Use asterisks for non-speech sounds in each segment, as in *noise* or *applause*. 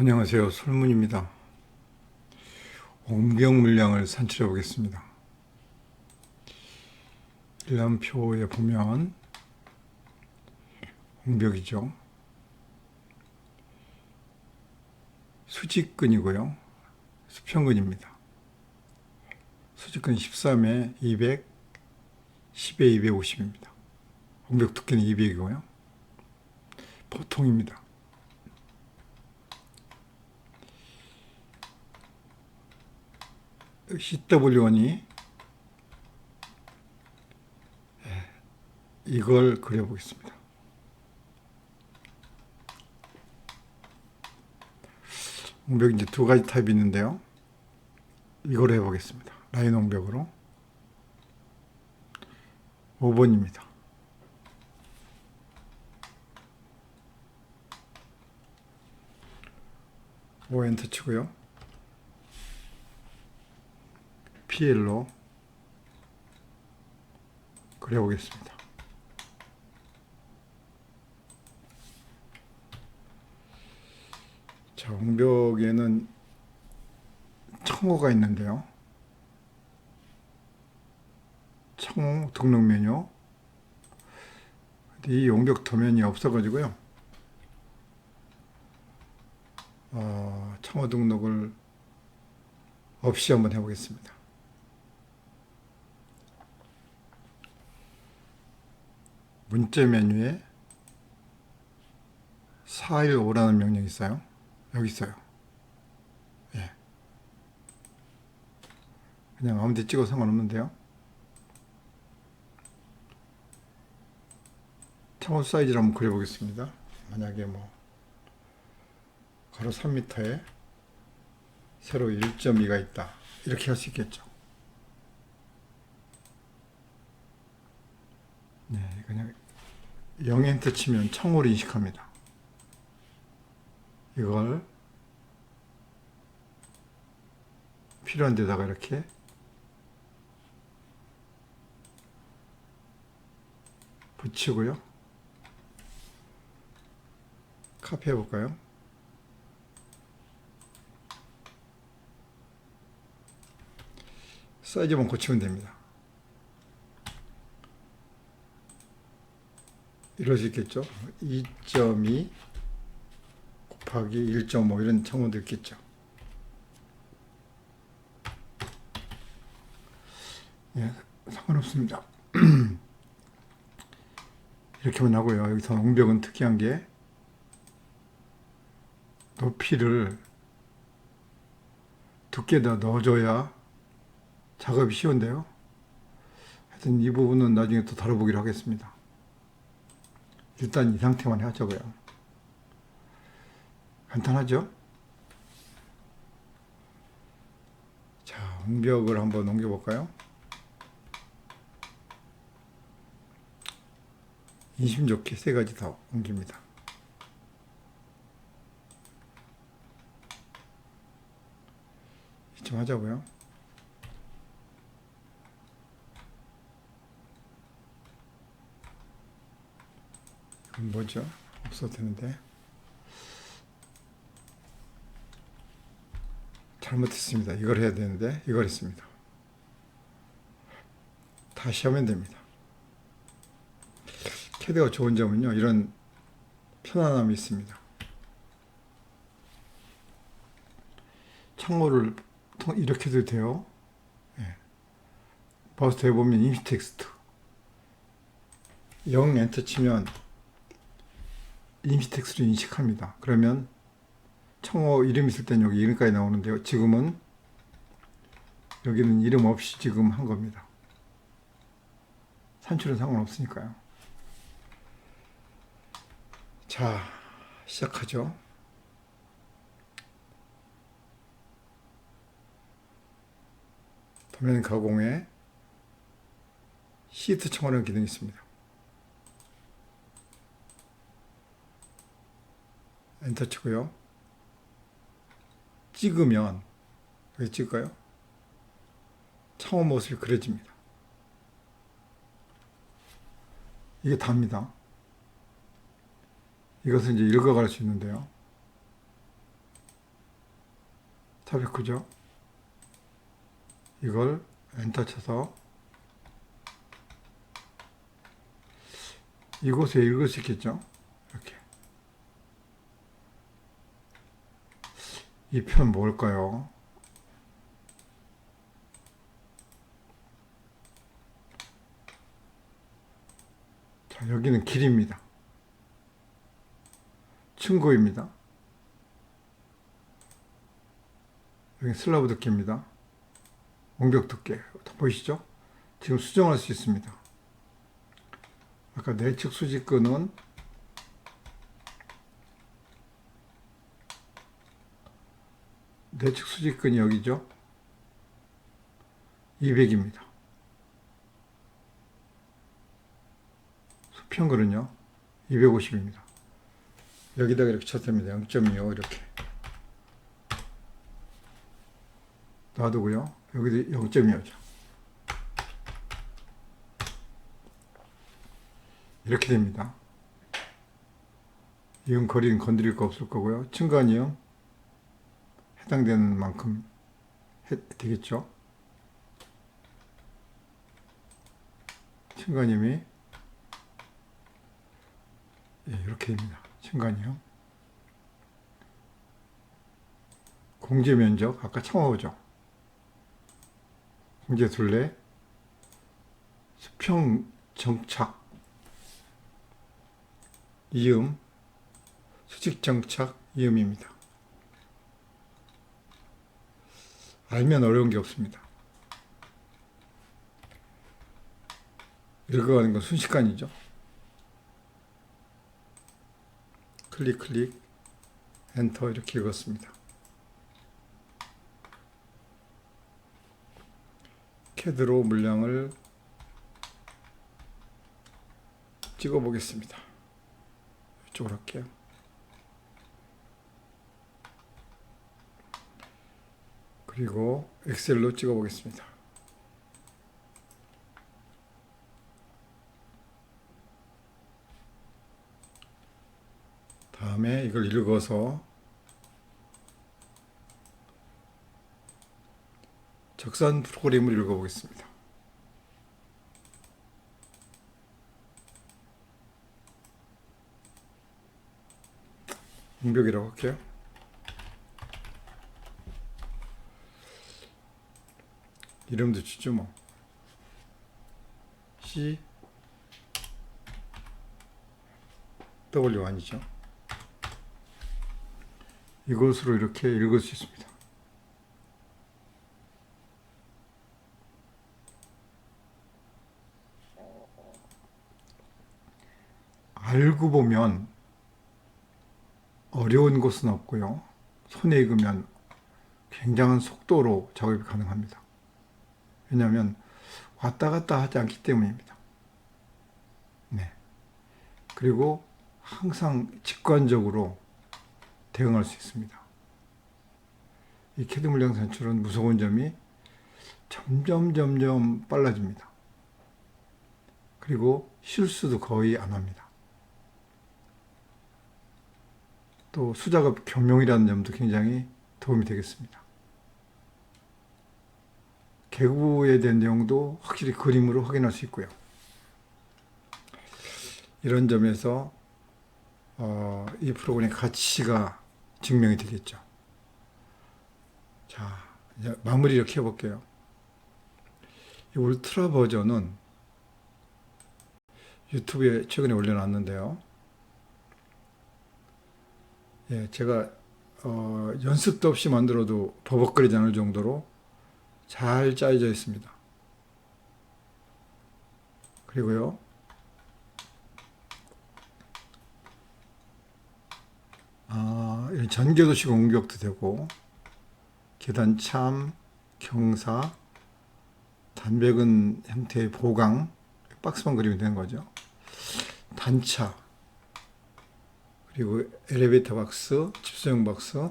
안녕하세요. 솔문입니다. 옹벽 물량을 산출해 보겠습니다. 일람표에 보면 옹벽이죠. 수직근이고요. 수평근입니다. 수직근 13에 200, 10에 250입니다. 옹벽 두께는 200이고요. 보통입니다. CW1이 이걸 그려보겠습니다. 옹벽 이제 두 가지 타입이 있는데요. 이걸 해보겠습니다. 라인 옹벽으로 5번입니다. 오 엔터 치고요. PL로 그려보겠습니다. 자, 옹벽에는 청호가 있는데요. 청호 등록 메뉴. 이 옹벽 도면이 없어가지고요. 어, 청호 등록을 없이 한번 해보겠습니다. 문자 메뉴에 415라는 명령이 있어요. 여기 있어요. 예. 그냥 아무 데 찍어 상관없는데요. 창호 사이즈를 한번 그려보겠습니다. 만약에 뭐 가로 3m에 세로 1.2가 있다. 이렇게 할 수 있겠죠. 네, 그냥 0엔터 치면 청호를 인식합니다. 이걸 필요한 데다가 이렇게 붙이고요. 카피 해 볼까요? 사이즈만 고치면 됩니다. 이럴 수 있겠죠. 2.2 곱하기 1.5 이런 청원도 있겠죠. 예, 상관없습니다. *clears throat* 이렇게만 하고요. 여기서 옹벽은 특이한 게 높이를 두께다 넣어줘야 작업이 쉬운데요. 하여튼 이 부분은 나중에 또 다뤄보기로 하겠습니다. 일단 이 상태만 하자고요. 간단하죠? 자, 옹벽을 한번 옮겨볼까요? 인심 좋게 세 가지 다 옮깁니다. 이쯤 하자고요. 뭐죠? 없어도 되는데. 잘못했습니다. 이걸 해야 되는데 이걸 했습니다. 다시 하면 됩니다. 캐드가 좋은 점은요. 이런 편안함이 있습니다. 창호를 이렇게 해도 돼요. 예. 마우스에 보면 임시 텍스트 0 엔터 치면 임시 텍스트를 인식합니다. 그러면 청어 이름 있을 땐 여기 이름까지 나오는데요. 지금은 여기는 이름 없이 지금 한 겁니다. 산출은 상관없으니까요. 자, 시작하죠. 도면 가공에 시트 청원하는 기능이 있습니다. 엔터 치고요. 찍으면 여기 찍을까요? 창호 모습이 그려집니다. 이게 답니다. 이것을 이제 읽어갈 수 있는데요. 탑이 크죠? 이걸 엔터 쳐서 이곳에 읽을 수 있겠죠? 이렇게. 이 편 뭘까요? 자, 여기는 길입니다. 층고입니다. 여기 슬라브 두께입니다. 옹벽 두께. 보이시죠? 지금 수정할 수 있습니다. 아까 내측 수직근은 내측 수직근이 여기죠? 200입니다. 수평근은요? 250입니다. 여기다가 이렇게 쳤습니다. 0.25 이렇게. 놔두고요. 여기도 0.25죠. 이렇게 됩니다. 이음 거리는 건드릴 거 없을 거고요. 층간이음 해당되는 만큼 해, 되겠죠. 층간이음이 예, 이렇게 됩니다. 층간이음 공제 면적 아까 청어죠. 공제 둘레 수평 정착 이음 수직 정착 이음입니다. 알면 어려운 게 없습니다. 읽어가는 건 순식간이죠. 클릭 클릭 엔터 이렇게 읽었습니다. 캐드로 물량을 찍어 보겠습니다. 이쪽으로 할게요. 그리고 엑셀로 찍어 보겠습니다. 다음에 이걸 읽어서 적산 프로그램을 읽어보겠습니다. 공벽이라고 할게요. 이름도 주죠 뭐. C W 아니죠? 이것으로 이렇게 읽을 수 있습니다. 알고 보면 어려운 곳은 없고요. 손에 익으면 굉장한 속도로 작업이 가능합니다. 왜냐하면 왔다 갔다 하지 않기 때문입니다. 네. 그리고 항상 직관적으로 대응할 수 있습니다. 이 캐드 물량 산출은 무서운 점이 점점 점점 빨라집니다. 그리고 실수도 거의 안 합니다. 또 수작업 겸용이라는 점도 굉장히 도움이 되겠습니다. 개구에 대한 내용도 확실히 그림으로 확인할 수 있고요. 이런 점에서 어, 이 프로그램의 가치가 증명이 되겠죠. 자, 이제 마무리 이렇게 해볼게요. 이 울트라 버전은 유튜브에 최근에 올려놨는데요. 예, 제가 어, 연습도 없이 만들어도 버벅거리지 않을 정도로 잘 짜여져 있습니다. 그리고요, 아, 전개도식 공격도 되고, 계단 참, 경사, 단백은 형태의 보강, 박스만 그리면 되는 거죠. 단차, 그리고 엘리베이터 박스, 집소형 박스,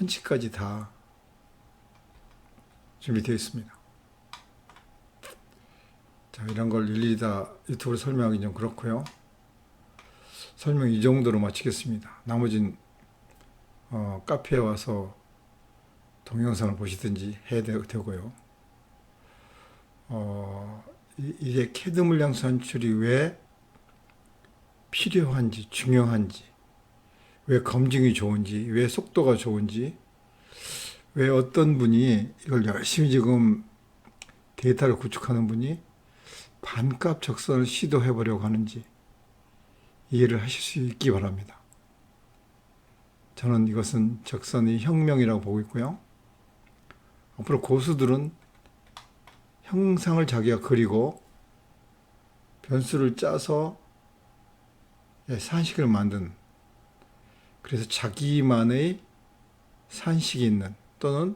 헌치까지 다 준비되어 있습니다. 자, 이런 걸 일일이 다 유튜브로 설명하기 좀 그렇고요. 설명 이 정도로 마치겠습니다. 나머진 어, 카페에 와서 동영상을 보시든지 해야 되- 되고요. 어, 이- 이게 캐드 물량 산출이 왜 필요한지, 중요한지, 왜 검증이 좋은지, 왜 속도가 좋은지, 왜 어떤 분이 이걸 열심히 지금 데이터를 구축하는 분이 반값 적선을 시도해 보려고 하는지 이해를 하실 수 있기 바랍니다. 저는 이것은 적선의 혁명이라고 보고 있고요. 앞으로 고수들은 형상을 자기가 그리고 변수를 짜서 예, 산식을 만든 그래서 자기만의 산식이 있는 또는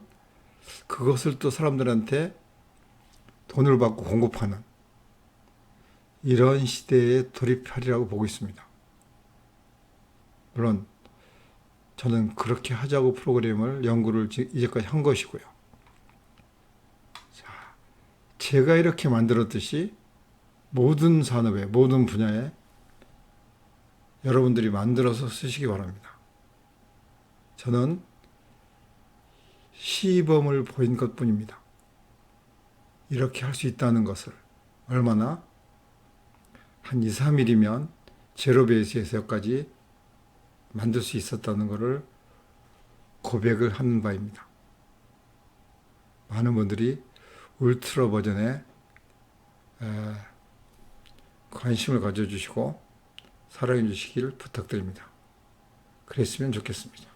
그것을 또 사람들한테 돈을 받고 공급하는 이런 시대에 돌입하리라고 보고 있습니다. 물론 저는 그렇게 하자고 프로그램을 연구를 지- 이제까지 한 것이고요. 자, 제가 이렇게 만들었듯이 모든 산업에 모든 분야에 여러분들이 만들어서 쓰시기 바랍니다. 저는 시범을 보인 것 뿐입니다. 이렇게 할 수 있다는 것을 얼마나 한 2, 3일이면 제로 베이스에서까지 만들 수 있었다는 것을 고백을 하는 바입니다. 많은 분들이 울트라 버전에 에, 관심을 가져주시고 사랑해 주시길 부탁드립니다. 그랬으면 좋겠습니다.